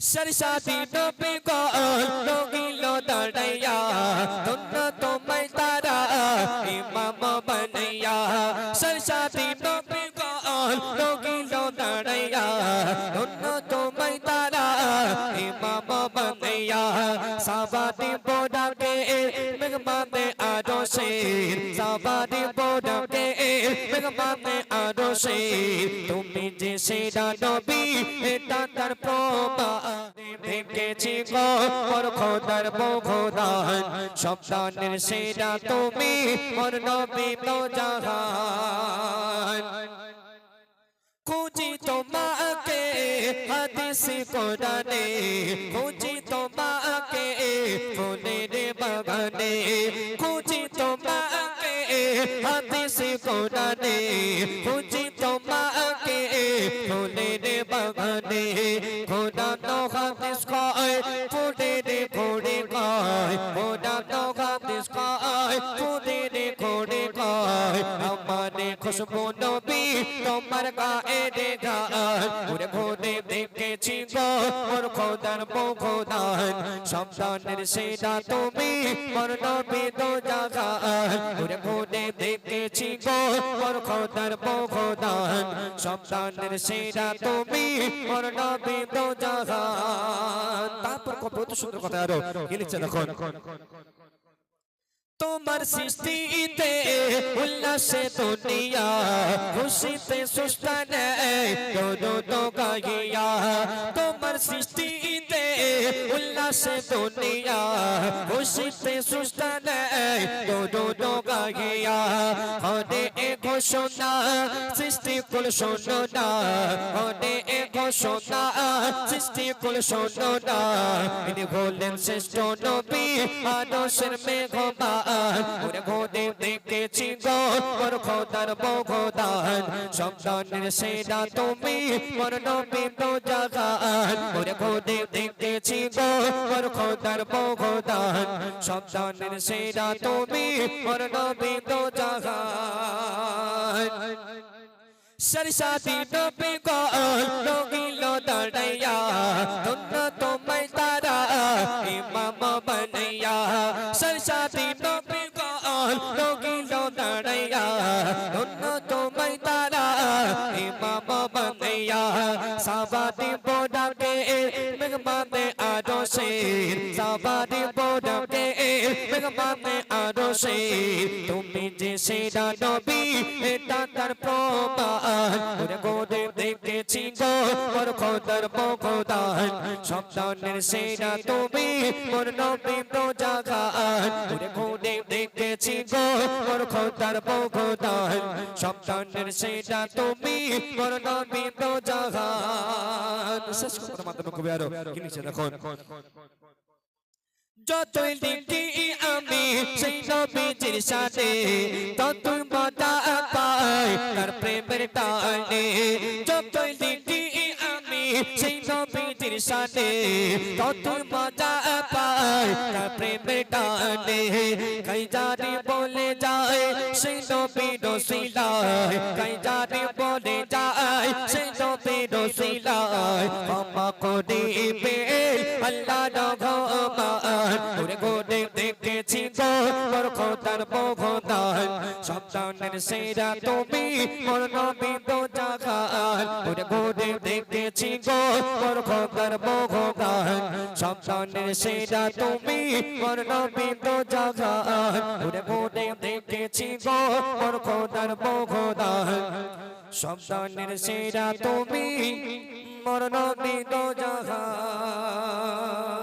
সরসাদি নবী গো লগিল দাঁড়াইয়া ধন্য তোমায় তারা ইমাম বানাইয়া সরসাদি নবী গো লগিল দাঁড়াইয়া ধন্য তোমায় তারা ইমাম বানাইয়া সাবাদি বোডাকে মেঘমাতে আদোশে সাবাদি বোডাকে মেঘমাতে আদোশে তুমি যে সেরা নবী এটা তার প্রমাণ মোর খোদার বখোদান সপ্তাহের সেরা তুমি মোর নবী তো জাহান খুঁজি তোমাকে হাদিস কোরআনে, খুঁজি তোমাকে ফুলের বাগানে, খুঁজি তোমাকে হাদিস কোরআনে, খুঁজি বাগানে খোদা তো হাদিস কয় ফুলের খোড়ে কয় খোদা তো হাদিস কয় ফুলের খোড়ে কয়, আমারে খুশবু দেখেছি গো মোর খোদার বখোদান সন্তানের সেটা তুমি মোর নবী তো জাগা ঘুরে ঘুরে দেখেছি গো মোর খোদার বখোদান সন্তানের সেটা তুমি মোর নবী তো জাগা তারপর কত সুন্দর কথা আরও। কি লিখছে তোমার সৃষ্টিতে উল্লাসে দুনিয়া, খুশিতে সুস্তানে দোনো তো গাইয়া তোমার সৃষ্টিতে উল্লাসে দুনিয়া, খুশিতে সুস্তানে দোনো তো গাইয়া এ ঘোষণা, সৃষ্টি কুল শোনো হনে এ ঘোষণা, সৃষ্টি কুল শোনো ইনি হলেন শ্রেষ্ঠ নবী আদর্শের মেঘমান ওরে ঘোদে দেখেছি গো মোর খোদার বখোদান। সন্তানের সেরা তুমি মোর নবী তো জাগান। ওরে ঘোদে দেখেছি গো মোর খোদার বখোদান। সন্তানের সেরা তুমি মোর নবী তো জাগান। সরসাদি নবী গো লগিল দাঁড়াইয়া ধন্য তোমায় তারা ইমাম বানাইয়া সরসাদি নবী গো লগিল দাঁড়াইয়া ধন্য তোমায় তারা ইমাম বানাইয়া সাবাদি বোডাকে মেঘমাতে আদোশে সাবাদি বোডাকে মেঘমাতে আদোশে তুমি যে সেরা নবী, এটা তার প্রমাণ। ওরে গোদে দেখেছি গো মোর খোদার বখোদান সন্তানের সেরা তুমি মোর নবী তো জাগান ওরে গোদে দেখেছি গো মোর খোদার বখোদান সন্তানের সেরা তুমি মোর নবী তো জাগান শেষ করার মাধ্যমে কবি আরও কি লিখছে দেখুন যতই লিখি আমি সেই নবীজির সাথে, ততই মজা পাই তার প্রেমের টানে। যতই লিখি আমি সেই নবীজির সাথে, ততই মজা পাই তার প্রেমের টানে। কই জানি বলে যায়, সেই নবী রসিলায় কই জানি বলে যায়, সেই নবী রসিলায় ক্ষমা করিবে আল্লাহ রঘমান ওরে গোদে দেখেছি মোর খোদার বখোদান সন্তানের সেরা তুমি মোর নবী তো জাগান। ওরে গোদে দেখেছি মোর খোদার বখোদান সন্তানের সেরা তুমি মোর নবী তো জাগান। ওরে গোদে দেখেছি মোর খোদার বখোদান সন্তানের সেরা তুমি মোর নবী দো জাহান